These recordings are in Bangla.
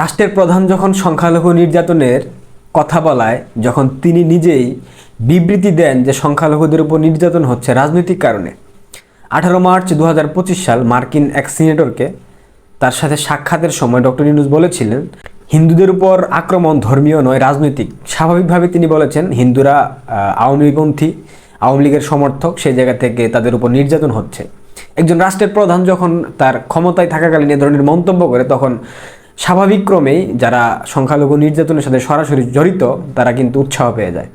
রাষ্ট্রের প্রধান যখন সংখ্যালঘু নির্যাতনের কথা বলায়, যখন তিনি নিজেই বিবৃতি দেন যে সংখ্যালঘুদের উপর নির্যাতন হচ্ছে রাজনৈতিক কারণে, আঠারো মার্চ দু হাজার পঁচিশ সাল মার্কিন এক সিনেটরকে তার সাথে সাক্ষাতের সময় ডক্টর ইউনুস বলেছিলেন, হিন্দুদের উপর আক্রমণ ধর্মীয় নয়, রাজনৈতিক। স্বাভাবিকভাবে তিনি বলেছেন, হিন্দুরা আওয়ামী লীগপন্থী আওয়ামী লীগের সমর্থক, সেই জায়গা থেকে তাদের উপর নির্যাতন হচ্ছে। একজন রাষ্ট্রের প্রধান যখন তার ক্ষমতায় থাকাকালীন এ ধরনের মন্তব্য করে, তখন স্বাভাবিক ক্রমেই যারা সংখ্যালঘু নির্যাতনের সাথে সরাসরি জড়িত, তারা কিন্তু উৎসাহ পেয়ে যায়।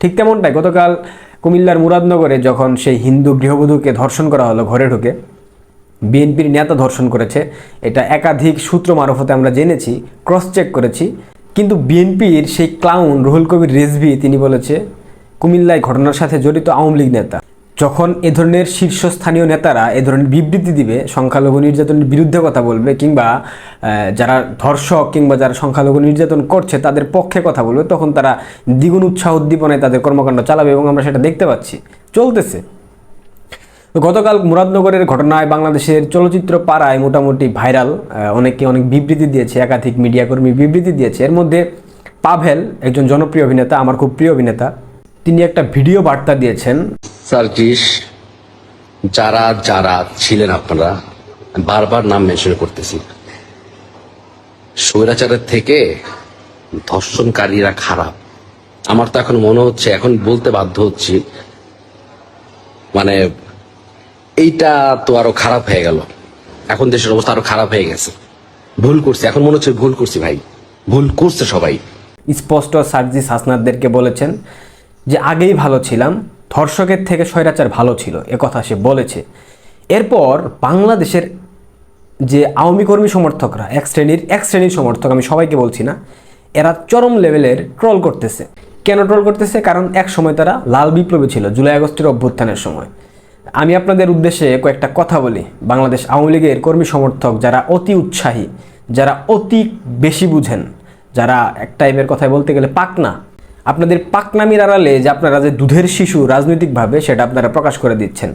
ঠিক তেমনটাই গতকাল কুমিল্লার মুরাদনগরে যখন সেই হিন্দু গৃহবধূকে ধর্ষণ করা হলো, ঘরে ঢুকে বিএনপির নেতা ধর্ষণ করেছে, এটা একাধিক সূত্র মারফতে আমরা জেনেছি ক্রস চেক করেছি। কিন্তু বিএনপির সেই ক্লাউন রুহুল কবির রেজভি, তিনি বলেছে, কুমিল্লায় ঘটনার সাথে জড়িত আওয়ামী লীগ নেতা যখন এ ধরনের শীর্ষস্থানীয় নেতারা এ ধরনের বিবৃতি দিবে, সংখ্যালঘু নির্যাতনের বিরুদ্ধে কথা বলবে, কিংবা যারা ধর্ষক কিংবা যারা সংখ্যালঘু নির্যাতন করছে, তাদের পক্ষে কথা বলবে, তখন তারা দ্বিগুণ উৎসাহ উদ্দীপনায় তাদের কর্মকাণ্ড চালাবে এবং আমরা সেটা দেখতে পাচ্ছি। চলতেছে। গতকাল মুরাদনগরের ঘটনায় বাংলাদেশের চলচ্চিত্র পাড়ায় মোটামুটি ভাইরাল অনেকে অনেক বিবৃতি দিয়েছে, একাধিক মিডিয়াকর্মী বিবৃতি দিয়েছে। এর মধ্যে পাভেল, একজন জনপ্রিয় অভিনেতা, আমার খুব প্রিয় অভিনেতা, তিনি একটা ভিডিও বার্তা দিয়েছেন। সার্জিস যারা যারা ছিলেন আপনারা, বারবার নাম মেনশন করতেছি। স্বৈরাচারের থেকে ধর্ষণকারীরা খারাপ। আমার তো এখন মনে হচ্ছে, এখন বলতে বাধ্য হচ্ছি মানে এইটা তো আরও খারাপ হয়ে গেল। এখন দেশের অবস্থা আরও খারাপ হয়ে গেছে। ভুল করছি, এখন মনে হচ্ছে ভুল করছি ভাই। ভুল করছে সবাই। স্পষ্ট সার্জিস হাসনাদদেরকে বলেছেন যে, আগেই ভালো ছিলাম ধর্ষকের থেকে স্বৈরাচার ভালো ছিল কথা সে বলেছে। এরপর বাংলাদেশের যে আওয়ামী কর্মী সমর্থকরা, এক শ্রেণির এক শ্রেণির সমর্থক, আমি সবাইকে বলছি না, এরা চরম লেভেলের ট্রল করতেছে। কেন ট্রল করতেছে? কারণ এক সময় তারা লাল বিপ্লবী ছিল, জুলাই আগস্টের অভ্যুত্থানের সময়। আমি আপনাদের উদ্দেশ্যে কয়েকটা কথা বলি। বাংলাদেশ আওয়ামী লীগের কর্মী সমর্থক যারা অতি উৎসাহী, যারা অতি বেশি বুঝেন, যারা এক টাইপের কথায় বলতে গেলে পাকনা আপনাদের পাকনামির আড়ালে যে আপনারা যে দুধের শিশু রাজনৈতিকভাবে সেটা আপনারা প্রকাশ করে দিচ্ছেন।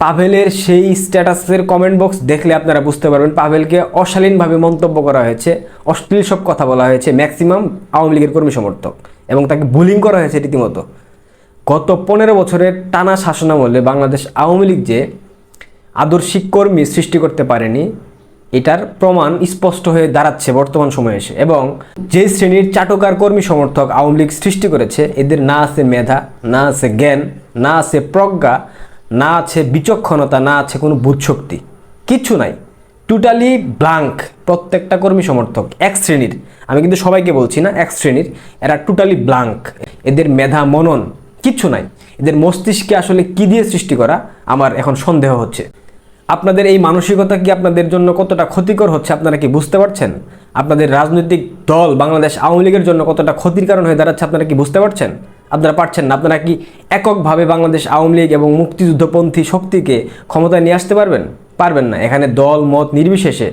পাভেলের সেই স্ট্যাটাসের কমেন্ট বক্স দেখলে আপনারা বুঝতে পারবেন পাভেলকে অশালীনভাবে মন্তব্য করা হয়েছে, অশ্লীল সব কথা বলা হয়েছে ম্যাক্সিমাম আওয়ামী লীগের কর্মী সমর্থক এবং তাকে বুলিং করা হয়েছে রীতিমতো। গত পনেরো বছরের টানা শাসনামলে বাংলাদেশ আওয়ামী লীগ যে আদর্শিক কর্মী সৃষ্টি করতে পারেনি এটার প্রমাণ স্পষ্ট হয়ে দাঁড়াচ্ছে বর্তমান সময়ে এসে। এবং যে শ্রেণির চাটকার কর্মী সমর্থক আওয়ামী লীগ সৃষ্টি করেছে, এদের না আছে মেধা, না আছে জ্ঞান, না আছে প্রজ্ঞা, না আছে বিচক্ষণতা, না আছে কোনো বুধশক্তি। কিচ্ছু নাই। টোটালি ব্লাঙ্ক প্রত্যেকটা কর্মী সমর্থক, এক শ্রেণির। আমি কিন্তু সবাইকে বলছি না, এক শ্রেণির। এরা টোটালি ব্লাঙ্ক এদের মেধা মনন, কিচ্ছু নাই। এদের মস্তিষ্কে আসলে কি দিয়ে সৃষ্টি করা, আমার এখন সন্দেহ হচ্ছে। আপনাদের এই মানসিকতা কি আপনাদের জন্য কতটা ক্ষতিকর হচ্ছে আপনারা কি বুঝতে পারছেন? আপনাদের রাজনৈতিক দল বাংলাদেশ আওয়ামী লীগের জন্য কতটা ক্ষতির কারণ হয়ে দাঁড়াচ্ছে আপনারা কি বুঝতে পারছেন? আপনারা পারছেন না, আপনারা কি এককভাবে বাংলাদেশ আওয়ামী লীগ এবং মুক্তিযুদ্ধপন্থী শক্তিকে ক্ষমতায় নিয়ে আসতে পারবেন? পারবেন না। এখানে দল, মত নির্বিশেষে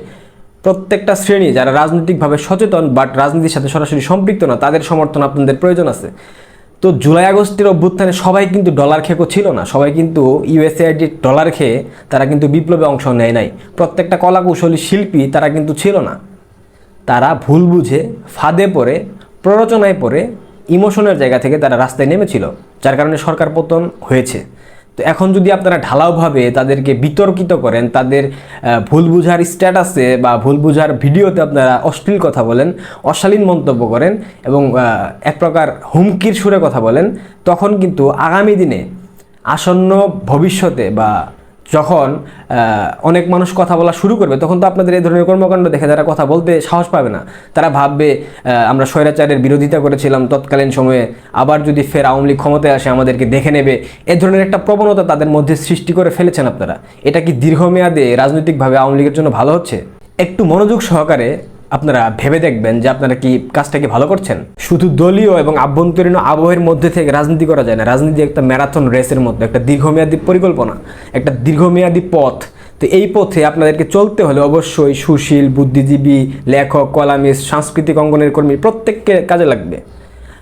প্রত্যেকটা শ্রেণি যারা রাজনৈতিকভাবে সচেতন বাট রাজনীতির সাথে সরাসরি সম্পৃক্ত না, তাদের সমর্থন আপনাদের প্রয়োজন আছে। তো জুলাই আগস্টের অভ্যুত্থানে সবাই কিন্তু ডলার খেকো ছিল না। সবাই কিন্তু ইউএসএআইডির ডলার খেয়ে তারা কিন্তু বিপ্লবে অংশ নেয় নাই। প্রত্যেকটা কলাকৌশলী শিল্পী তারা কিন্তু ছিল না। তারা ভুল বুঝে, ফাঁদে পড়ে, প্ররোচনায় পড়ে, ইমোশনের জায়গা থেকে তারা রাস্তায় নেমেছিল, যার কারণে সরকার পতন হয়েছে। তো এখন যদি আপনারা ঢালাওভাবে তাদেরকে বিতর্কিত করেন, তাদের ভুল বুঝার স্ট্যাটাসে বা ভুল বুঝার ভিডিওতে আপনারা অশ্লীল কথা বলেন, অশালীন মন্তব্য করেন এবং এক প্রকার হুমকির সুরে কথা বলেন, তখন কিন্তু আগামী দিনে আসন্ন ভবিষ্যতে বা যখন অনেক মানুষ কথা বলা শুরু করবে, তখন তো আপনাদের এই ধরনের কর্মকাণ্ড দেখে যারা কথা বলতে সাহস পাবে না। তারা ভাববে আমরা স্বৈরাচারের বিরোধিতা করেছিলাম, তৎকালীন সময়ে আবার যদি ফের আওয়ামী লীগ ক্ষমতায় আসে, আমাদেরকে দেখে নেবে। এ ধরনের একটা প্রবণতা তাদের মধ্যে সৃষ্টি করে ফেলেছেন আপনারা। এটা কি দীর্ঘমেয়াদে রাজনৈতিকভাবে আওয়ামী লীগের জন্য ভালো হচ্ছে? একটু মনোযোগ সহকারে আপনারা ভেবে দেখবেন যে আপনারা কি কাজটাকে ভালো করছেন? শুধু দলীয় এবং আভ্যন্তরীণ আবহের মধ্যে থেকে রাজনীতি করা যায় না। রাজনীতি একটা ম্যারাথন রেসের মধ্যে, একটা দীর্ঘমেয়াদী পরিকল্পনা, একটা দীর্ঘমেয়াদী পথ। তো এই পথে আপনাদেরকে চলতে হলে অবশ্যই সুশীল, বুদ্ধিজীবী, লেখক, কলামিস্ট, সাংস্কৃতিক অঙ্গনের কর্মী প্রত্যেককে কাজে লাগবে।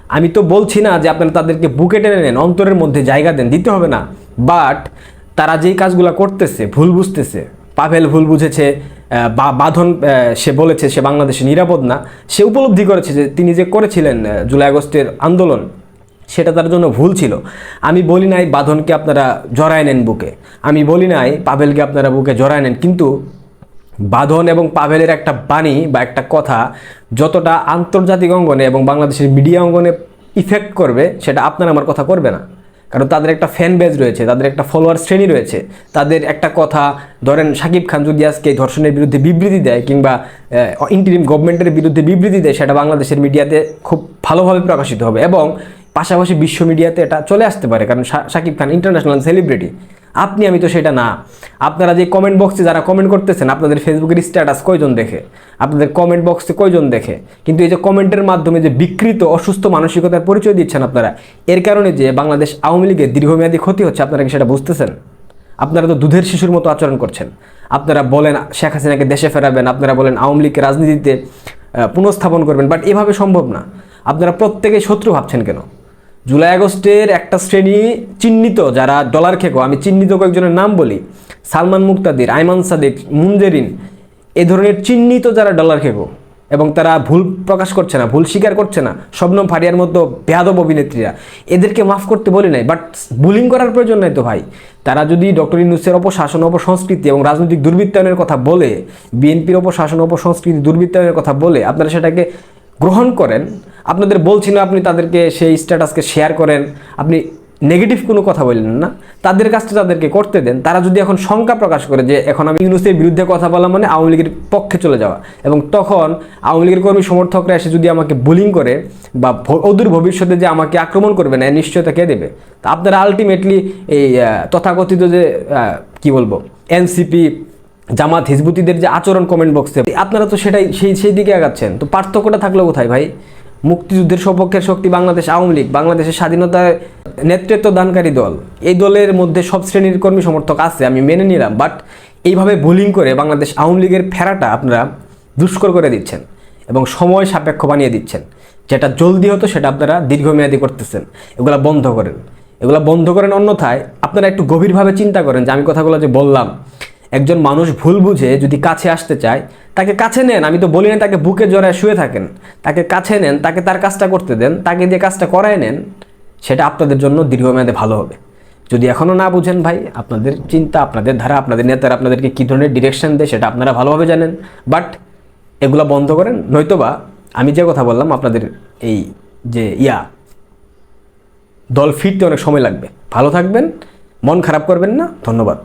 আমি তো বলছি না যে আপনারা তাদেরকে বুকে টেনে নেন, অন্তরের মধ্যে জায়গা দেন, দিতে হবে না। বাট তারা যেই কাজগুলো করতেছে, ভুল বুঝতেছে, পাভেল ভুল বুঝেছে বাঁধন সে বলেছে সে বাংলাদেশে নিরাপদ না। সে উপলব্ধি করেছে যে তিনি যে করেছিলেন জুলাই আগস্টের আন্দোলন, সেটা তার জন্য ভুল ছিল। আমি বলি নাই বাঁধনকে আপনারা জড়ায় নেন বুকে। আমি বলি নাই পাভেলকে আপনারা বুকে জড়ায় নেন। কিন্তু বাঁধন এবং পাভেলের একটা বাণী বা একটা কথা যতটা আন্তর্জাতিক অঙ্গনে এবং বাংলাদেশের মিডিয়া অঙ্গনে ইফেক্ট করবে, সেটা আপনার আমার কথা করবে না। কারণ তাদের একটা ফ্যান বেজ রয়েছে, তাদের একটা ফলোয়ার শ্রেণি রয়েছে। তাদের একটা কথা, ধরেন সাকিব খান যদি আজকে ধর্ষণের বিরুদ্ধে বিবৃতি দেয় কিংবা ইন্টারিম গভর্নমেন্টের বিরুদ্ধে বিবৃতি দেয়, সেটা বাংলাদেশের মিডিয়াতে খুব ভালোভাবে প্রকাশিত হবে। এবং পাশাপাশি বিশ্ব মিডিয়াতে এটা চলে আসতে পারে, কারণ সাকিব খান ইন্টারন্যাশনাল সেলিব্রিটি আপনি, আমি তো সেটা না। আপনারা যে কমেন্ট বক্সে যারা কমেন্ট করতেছেন, আপনাদের ফেসবুকের স্ট্যাটাস কয়জন দেখে? আপনাদের কমেন্ট বক্সে কয়জন দেখে? কিন্তু এই যে কমেন্টের মাধ্যমে যে বিকৃত, অসুস্থ মানসিকতার পরিচয় দিচ্ছেন আপনারা, এর কারণে যে বাংলাদেশ আওয়ামী লীগের দীর্ঘমেয়াদী ক্ষতি হচ্ছে, আপনারা কি সেটা বুঝতেছেন? আপনারা তো দুধের শিশুর মতো আচরণ করছেন। আপনারা বলেন, শেখ হাসিনাকে দেশে ফেরাবেন, আপনারা বলেন আওয়ামী লীগকে রাজনীতিতে পুনঃস্থাপন করবেন বাট এভাবে সম্ভব না। আপনারা প্রত্যেকে শত্রু ভাবছেন কেন? জুলাই আগস্টের একটা শ্রেণি চিহ্নিত যারা ডলার খেকো, আমি চিহ্নিত কয়েকজনের নাম বলি, সালমান মুক্তাদির, আইমান সাদিক মুঞ্জেরিন এ ধরনের চিহ্নিত যারা ডলার খেকো এবং তারা ভুল প্রকাশ করছে না, ভুল স্বীকার করছে না, শবনম ফারিয়ার মতো বেয়াদব অভিনেত্রীরা, এদেরকে মাফ করতে বলি নাই বাট বুলিং করার প্রয়োজন নাই তো ভাই। তারা যদি ডক্টর ইউনুসের অপশাসন, অপসংস্কৃতি এবং রাজনৈতিক দুর্বৃত্তায়নের কথা বলে, বিএনপির অপশাসন, অপসংস্কৃতি দুর্বৃত্তায়নের কথা বলে, আপনারা সেটাকে গ্রহণ করেন আপনাদের বলছি না, আপনি তাদেরকে সেই স্ট্যাটাসকে শেয়ার করেন, আপনি নেগেটিভ কোনো কথা বললেন না। তাদের কাজটা তাদেরকে করতে দেন। তারা যদি এখন শঙ্কা প্রকাশ করে যে এখন আমি ইউনুসের বিরুদ্ধে কথা বলা মানে আওয়ামী লীগের পক্ষে চলে যাওয়া, এবং তখন আওয়ামী লীগের কর্মী সমর্থকরা এসে যদি আমাকে বুলিং করে বা অদূর ভবিষ্যতে যে আমাকে আক্রমণ করবে না নিশ্চয়তা কে দেবে? তা আপনারা আলটিমেটলি এই তথাকথিত যে কি বলব এনসিপি জামাত, হিজবুতিদের যে আচরণ কমেন্ট বক্সে আপনারা তো সেটাই, সেই সেই দিকে আগাচ্ছেন। তো পার্থক্যটা থাকল কোথায় ভাই? মুক্তিযুদ্ধের সপক্ষের শক্তি বাংলাদেশ আওয়ামী লীগ, বাংলাদেশের স্বাধীনতায় নেতৃত্ব দানকারী দল। এই দলের মধ্যে সব শ্রেণির কর্মী সমর্থক আছে, আমি মেনে নিলাম বাট এইভাবে বোলিং করে বাংলাদেশ আওয়ামী লীগের ফেরাটা আপনারা দুষ্কর করে দিচ্ছেন এবং সময় সাপেক্ষ বানিয়ে দিচ্ছেন। যেটা জলদি হতো, সেটা আপনারা দীর্ঘমেয়াদী করতেছেন। এগুলা বন্ধ করেন। এগুলা বন্ধ করেন অন্যথায় আপনারা একটু গভীরভাবে চিন্তা করেন যে, আমি কথাগুলো যে বললাম একজন মানুষ ভুল বুঝে যদি কাছে আসতে চায়, তাকে কাছে নেন, আমি তো বলি না তাকে বুকে জড়ায় শুয়ে থাকেন, তাকে কাছে নেন, তাকে তার কাজটা করতে দেন, তাকে দিয়ে কাজটা করায় নেন, সেটা আপনাদের জন্য দীর্ঘমেয়াদে ভালো হবে। যদি এখনও না বুঝেন ভাই, আপনাদের চিন্তা, আপনাদের ধারা, আপনাদের নেতারা আপনাদেরকে কী ধরনের ডিরেকশন দেয় সেটা আপনারা ভালোভাবে জানেন। বাট এগুলো বন্ধ করেন, নয়তোবা আমি যে কথা বললাম আপনাদের এই যে ইয়া, দল ফিরতে অনেক সময় লাগবে। ভালো থাকবেন, মন খারাপ করবেন না, ধন্যবাদ।